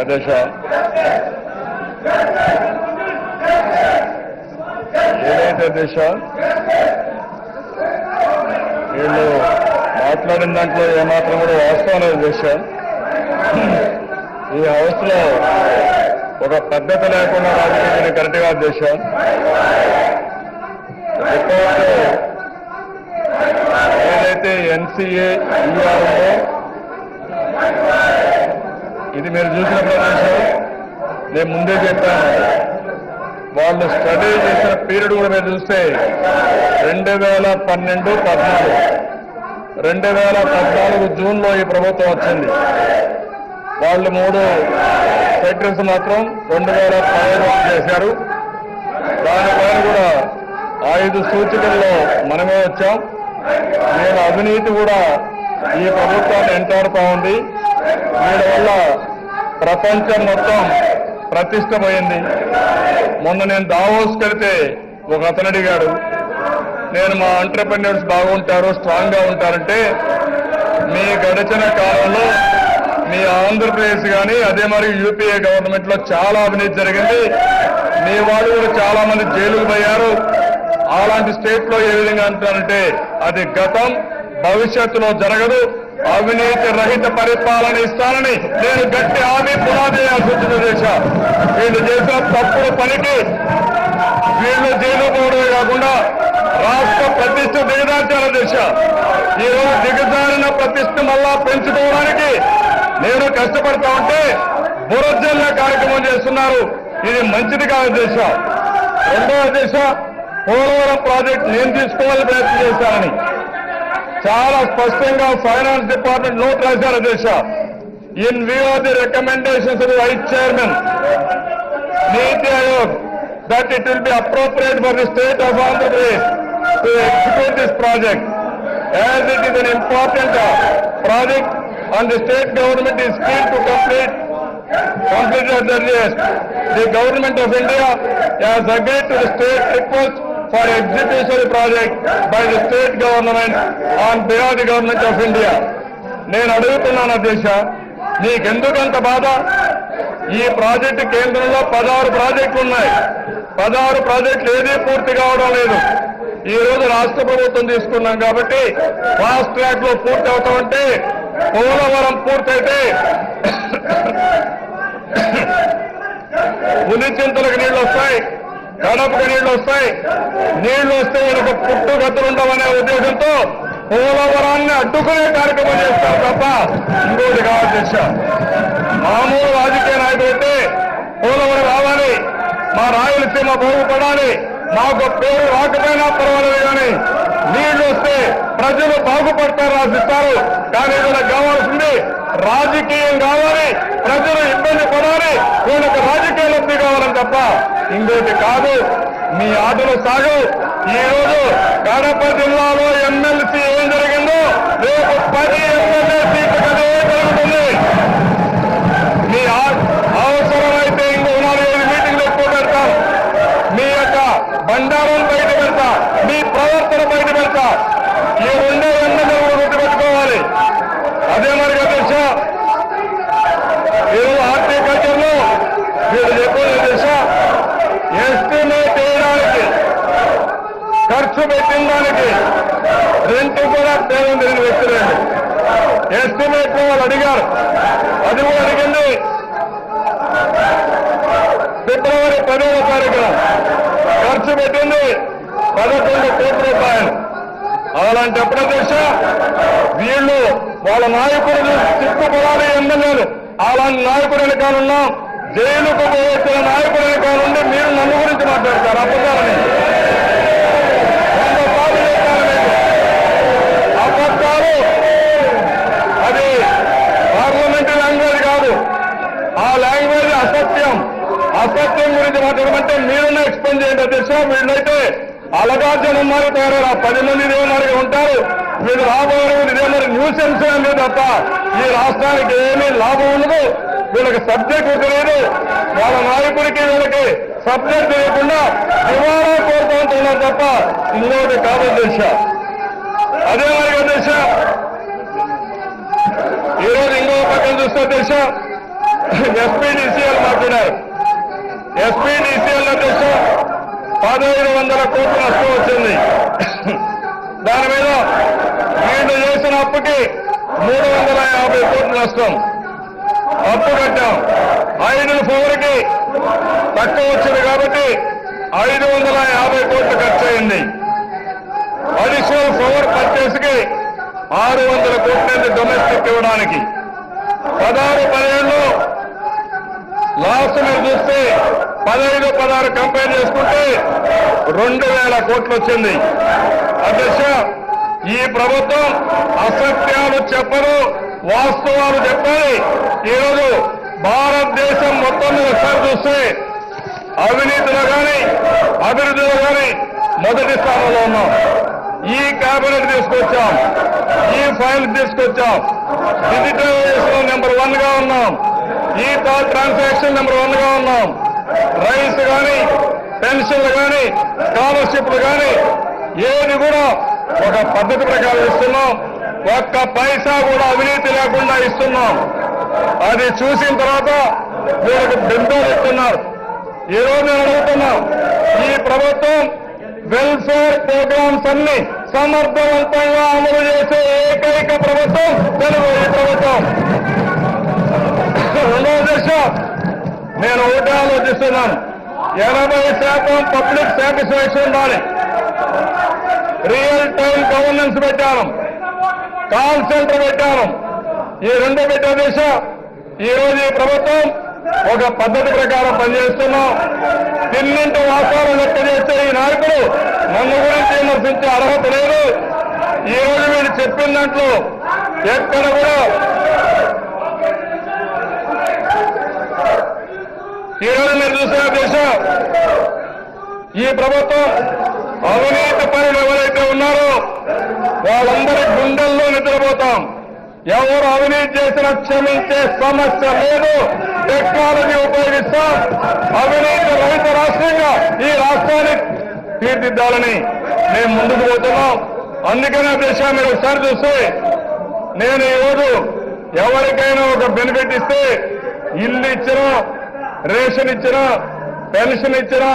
అధ్యక్ష ఏదైతే అధ్యక్ష వీళ్ళు మాట్లాడిన దాంట్లో ఏమాత్రం కూడా వాస్తవం లేదు అధ్యక్ష ఈ హౌస్లో ఒక పద్ధతి లేకుండా రాజకీయాన్ని కరెక్ట్గా అధ్యక్ష రిపోర్టు ఏదైతే ఎన్సీఏ ఈఆర్ఓ ఇది మీరు చూసిన ప్రదేశం నేను ముందే చెప్పాను. వాళ్ళు స్టడీ చేసిన పీరియడ్ కూడా మీరు చూస్తే రెండు వేల పన్నెండు పద్నాలుగు. రెండు వేల పద్నాలుగు జూన్లో ఈ ప్రభుత్వం వచ్చింది. వాళ్ళు మూడు సెక్టర్స్ మాత్రం రెండు వేల పదహైదు చేశారు. దానిపైన కూడా ఐదు సూచికల్లో మనమే వచ్చాం. నేను అవినీతి కూడా ఈ ప్రభుత్వాన్ని ఎంటాడుతా ఉంది. వీడి వల్ల ప్రపంచం మొత్తం ప్రతిష్ట పోయింది మొన్న నేను దావోస్కి వెళ్తే ఒక అతను అడిగాడు నేను మా ఎంటర్ప్రెన్యూర్స్ బాగుంటారు స్ట్రాంగ్గా ఉంటారంటే మీ గడిచిన కాలంలో మీ ఆంధ్రప్రదేశ్ కానీ అదే మరి యూపీఏ గవర్నమెంట్లో చాలా అవినీతి జరిగింది. మీ వాళ్ళు కూడా చాలా మంది జైలుకు పోయారు. అలాంటి స్టేట్లో ఏ విధంగా అంటారంటే అది గతం భవిష్యత్తులో జరగదు. అవినీతి రహిత పరిపాలన ఇస్తానని నేను గట్టి హామీ పునాది సూచన వచ్చింది వీళ్ళు చేసిన తప్పుడు పనికి వీళ్ళు జైలు పోవడమే కాకుండా రాష్ట్ర ప్రతిష్ట దిగదార్చాల దిశ. ఈరోజు దిగజారిన ప్రతిష్ట మళ్ళా పెంచుకోవడానికి నేను కష్టపడతా ఉంటే బురజల్ల కార్యక్రమం చేస్తున్నారు. ఇది మంచిది కాదు దేశ. రెండవ దేశ పోలవరం ప్రాజెక్ట్ నేను తీసుకోవాలని ప్రయత్నం చేశానని చాలా స్పష్టంగా ఫైనాన్స్ డిపార్ట్మెంట్ నోట్ రాశారు దేశ in view of the recommendations of vice chairman NITI Aayog that it will be appropriate for the state of Andhra Pradesh to execute this project as it is an important uh, project and the state government is keen to complete complete at the earliest. The government of India has agreed to the state request for execution project by project by the state government on behalf India the government of India. నేను అడుగుతున్నాను అధ్యక్ష నీకెందుకంత బాధ? ఈ project కేంద్రంలో పదహారు ప్రాజెక్టులు ఉన్నాయి. పదహారు ప్రాజెక్టులు ఏదీ పూర్తి కావడం లేదు. ఈ రోజు రాష్ట్ర ప్రభుత్వం తీసుకున్నాం కాబట్టి ఫాస్ట్ ట్రాక్లో పూర్తి అవుతామంటే పోలవరం పూర్తయితే పులిచింతలకు నీళ్ళు వస్తాయి. కడపకు నీళ్ళు వస్తాయి. నీళ్ళు వస్తే మనకు పుట్టుగతులు ఉండవనే ఉద్దేశంతో పోలవరాన్ని అడ్డుకునే కార్యక్రమం చేస్తారు తప్ప ఇంకోటి కావాలి అధ్యక్ష మామూలు రాజకీయ నాయకులు అయితే పోలవరం రావాలి. మా రాయలసీమ బాగుపడాలి. మాకు పేరు రాకపోయినా పర్వాలేదు కానీ నీళ్ళు వస్తే ప్రజలు బాగుపడతారు రాసిస్తారు. కానీ వీళ్ళకి కావాల్సింది రాజకీయం కావాలి ప్రజలు ఇబ్బంది పడాలి వీళ్ళకి రాజకీయ లబ్ధి కావాలని తప్ప ఇంకోటి కాదు. మీ ఆటలు సాగు. ఈ రోజు కడప జిల్లాలో ఎమ్మెల్సీ ఏం జరిగిందో రేపు పది ఎమ్మెల్యే సీట్లు అదే జరుగుతుంది మీ ఆ- అవసరమైతే ఇంకో నాలుగైదు మీటింగ్లు ఎక్కువ పెడతాం మీ యొక్క బండారం బయట పెడతా మీ ప్రవర్తన బయట పెడతా ఈ రెండే ఎమ్మెల్యే కూడా గుర్తుపెట్టుకోవాలి అదే మరి అధ్యక్ష ఈరోజు హార్టికల్చర్లో మీరు చెప్పేది అధ్యక్ష ఎస్టిమేట్ వేయడానికి ఖర్చు పెట్టిన దానికి రెంట్ కూడా తేడం తెలియని వ్యక్తులండి ఎస్టిమేట్ వాళ్ళు అడిగారు అది కూడా అడిగింది ఫిబ్రవరి పదవ తారీఖున ఖర్చు పెట్టింది పదకొండు కోట్ల రూపాయలు. అలాంటప్పుడు అధ్యక్ష వీళ్ళు వాళ్ళ నాయకుడు చిక్కుపడాలి ఎమ్మెల్యేలు. అలాంటి నాయకుడు వెనకాల జైలుకు పోవచ్చిన నాయకుడు వెనకాల మీరు నన్ను గురించి మాట్లాడతారు. అప్పుడు అలగా మారి తయారు ఆ పది మంది ఇదే మారిగా ఉంటారు. మీరు రాబోయే ఇదే మరి న్యూసెన్స్ లేదు తప్ప ఈ రాష్ట్రానికి ఏమీ లాభం ఉండదు. వీళ్ళకి సబ్జెక్ట్ తెలియదు వాళ్ళ నాయకుడికి వీళ్ళకి సబ్జెక్ట్ లేకుండా దివాలా కోరుకుంటున్నారు తప్ప ఇంకోటి కాదు అధ్యక్ష అదే మరి అధ్యక్ష ఈరోజు ఇంకో పక్కన చూస్తే అధ్యక్ష ఎస్పీడీసీఎల్ మాట్లాడారు. ఎస్పీడీసీఎల్ అధ్యక్ష పదహైదు వందల కోట్ల నష్టం వచ్చింది. దాని మీద వీళ్ళు చేసిన అప్పుకి మూడు వందల యాభై కోట్ల నష్టం. అప్పు కట్టాం. ఐదు పవర్కి తక్కువ వచ్చింది కాబట్టి ఐదు వందల యాభై కోట్లు ఖర్చు అయింది. అడిషనల్ పవర్ పర్చేస్కి ఆరు వందల కోట్ల డొమెస్టిక్ ఇవ్వడానికి. పదహారు పదిహేడులో లాస్ట్ మీరు చూస్తే పదహైదు పదహారు కంపేర్ చేసుకుంటే రెండు వేల కోట్లు వచ్చింది అధ్యక్ష ఈ ప్రభుత్వం అసత్యాలు చెప్పరు వాస్తవాలు చెప్పాలి. ఈరోజు భారతదేశం మొత్తం ఒకసారి చూస్తే అవినీతిలో కానీ అభివృద్ధిలో కానీ మొదటి స్థానంలో ఉన్నాం. ఈ కేబినెట్ తీసుకొచ్చాం ఈ ఫైల్ తీసుకొచ్చాం. డిజిటలైజేషన్ నెంబర్ వన్గా ఉన్నాం. ఈ ట్రాన్సాక్షన్ నెంబర్ వన్గా ఉన్నాం. రైస్ కానీ పెన్షన్లు కానీ స్కాలర్షిప్లు కానీ ఏది కూడా ఒక పద్ధతి ప్రకారం ఇస్తున్నాం. ఒక్క పైసా కూడా అవినీతి లేకుండా ఇస్తున్నాం. అది చూసిన తర్వాత వీళ్ళకి బిందెలు ఇస్తున్నారు. ఈ నేను అడుగుతున్నాం ఈ ప్రభుత్వం వెల్ఫేర్ ప్రోగ్రామ్స్ అన్ని సమర్థవంతంగా అమలు చేసే ఏకైక ప్రభుత్వం తెలుగు ఈ ప్రభుత్వం. రెండవ దశ నేను ఒకటే ఆలోచిస్తున్నాను ఎనభై శాతం పబ్లిక్ సాటిస్ఫాక్షన్ ఉండాలి. రియల్ టైం గవర్నెన్స్ పెట్టాను. కాల్ సెంటర్ పెట్టాను. ఈ రెండు పెట్టే దిశ ఈరోజు ఈ ప్రభుత్వం ఒక పద్ధతి ప్రకారం పనిచేస్తున్నాం. తిన్నింటి వాస్తవాలు లెక్క చేసే ఈ నాయకులు నన్ను గురించి విమర్శించే అర్హత లేదు. ఈరోజు వీళ్ళు చెప్పిన దాంట్లో ఎక్కడ కూడా ఈ రోజు మీరు చూసిన దేశం ఈ ప్రభుత్వం అవినీతి పనులు ఎవరైతే ఉన్నారో వాళ్ళందరి గుండెల్లో నిద్రపోతాం. ఎవరు అవినీతి చేసిన క్షమించే సమస్య లేదు. టెక్నాలజీ ఉపయోగిస్తాం. అవినీతి రహిత రాష్ట్రంగా ఈ రాష్ట్రాన్ని తీర్చిద్దాలని మేము ముందుకు పోతున్నాం. అందుకనే దిశ మీరు ఒకసారి చూస్తే నేను ఈరోజు ఎవరికైనా ఒక బెనిఫిట్ ఇస్తే ఇల్లు ఇచ్చినా రేషన్ ఇచ్చినా పెన్షన్ ఇచ్చినా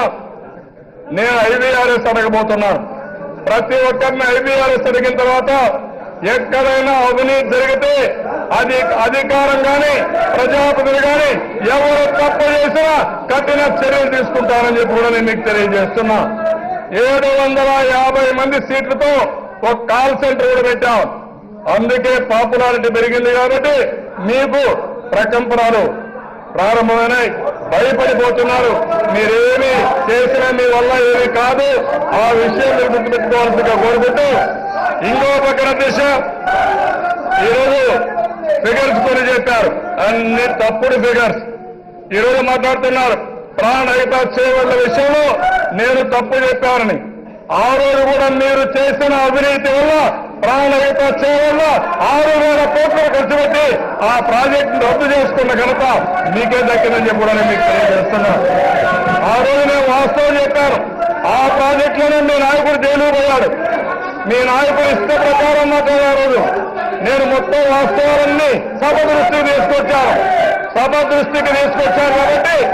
నేను ఐబీఆర్ఎస్ అడగబోతున్నాను ప్రతి ఒక్కరిని ఐబీఆర్ఎస్ అడిగిన తర్వాత ఎక్కడైనా అవినీతి జరిగితే అది అధికారం కానీ ప్రజాపతిని కానీ ఎవరు తప్పు చేసినా కఠిన చర్యలు తీసుకుంటారని చెప్పి కూడా నేను మీకు తెలియజేస్తున్నా. ఏడు వందల యాభై మంది సీట్లతో ఒక కాల్ సెంటర్ కూడా పెట్టాం. అందుకే పాపులారిటీ పెరిగింది కాబట్టి మీకు ప్రకంపనలు ప్రారంభమైనాయి భయపడిపోతున్నారు. మీరేమి చేసినా మీ వల్ల ఏమి కాదు. ఆ విషయం మీరు గుర్తుపెట్టుకోవాల్సిందిగా కోరుకుంటూ ఇంకో పక్కన దిశ. ఈరోజు ఫిగర్స్ కొని చెప్పారు. అన్ని తప్పుడు ఫిగర్స్. ఈరోజు మాట్లాడుతున్నారు. ప్రాణహిత చేయవల్ల విషయంలో నేను తప్పు చెప్పానని. ఆ రోజు కూడా మీరు చేసిన అవినీతి వల్ల ప్రాణహిత చేయవల్ల ఆరు వేల కోట్లు ఖర్చు పెట్టి ఆ ప్రాజెక్టు రద్దు చేసుకున్న ఘనత మీకే దక్కిందని చెప్పి కూడా నేను మీకు తెలియజేస్తున్నా. ఆ రోజు నేను వాస్తవం చెప్పాను. ఆ ప్రాజెక్టులోనే మీ నాయకుడు జైలు పోయాడు మీ నాయకుడు ఇష్ట ప్రకారం ఆ రోజు. నేను మొత్తం వాస్తవాలన్నీ సభ దృష్టికి తీసుకొచ్చాను. సభ దృష్టికి తీసుకొచ్చాను కాబట్టి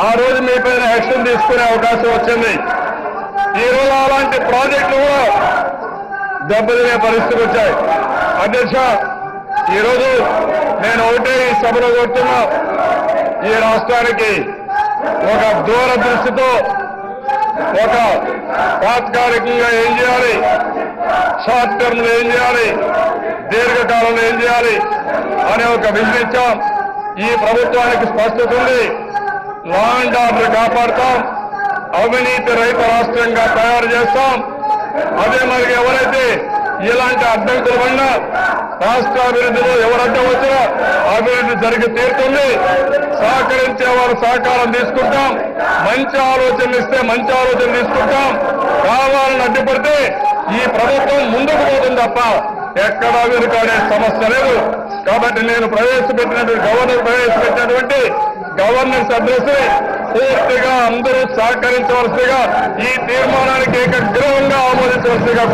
ఆ రోజు మీ పైన యాక్షన్ తీసుకునే అవకాశం వచ్చింది. ఈ రోజు అలాంటి ప్రాజెక్టులు కూడా దెబ్బతినే పరిస్థితులు వచ్చాయి. అధ్యక్ష ఈరోజు నేను ఒకటే ఈ సభలో కోరుతున్నా ఈ రాష్ట్రానికి ఒక దూరదృష్టితో ఒక తాత్కాలికంగా ఏం చేయాలి? షార్ట్ టర్మ్లో ఏం చేయాలి? దీర్ఘకాలంలో ఏం చేయాలి? అనే ఒక విజన్ ఇచ్చాం. ఈ ప్రభుత్వానికి స్పష్టత ఉంది. లా అండ్ ఆర్డర్ కాపాడుతాం. అవినీతి రహిత రాష్ట్రంగా తయారు చేస్తాం. అదే మరి ఎవరైతే ఇలాంటి అడ్డంకులు పడినా రాష్ట్ర అభివృద్ధిలో ఎవరు వచ్చినా అభివృద్ధి జరిగి తీరుతుంది. సహకరించే వారు సహకారం తీసుకుంటాం. మంచి ఆలోచనలు ఇస్తే మంచి ఆలోచన తీసుకుంటాం. కావాలని అడ్డుపడితే ఈ ప్రభుత్వం ముందుకు పోతుంది తప్ప ఎక్కడ వెనుకాడే సమస్య లేదు. కాబట్టి నేను ప్రవేశపెట్టినటువంటి గవర్నర్ ప్రవేశపెట్టినటువంటి గవర్నెన్స్ అడ్రస్ పూర్తిగా అందరూ సహకరించవలసిగా ఈ తీర్మానానికి ఏకగ్రహంగా ఆమోదించవలసిగా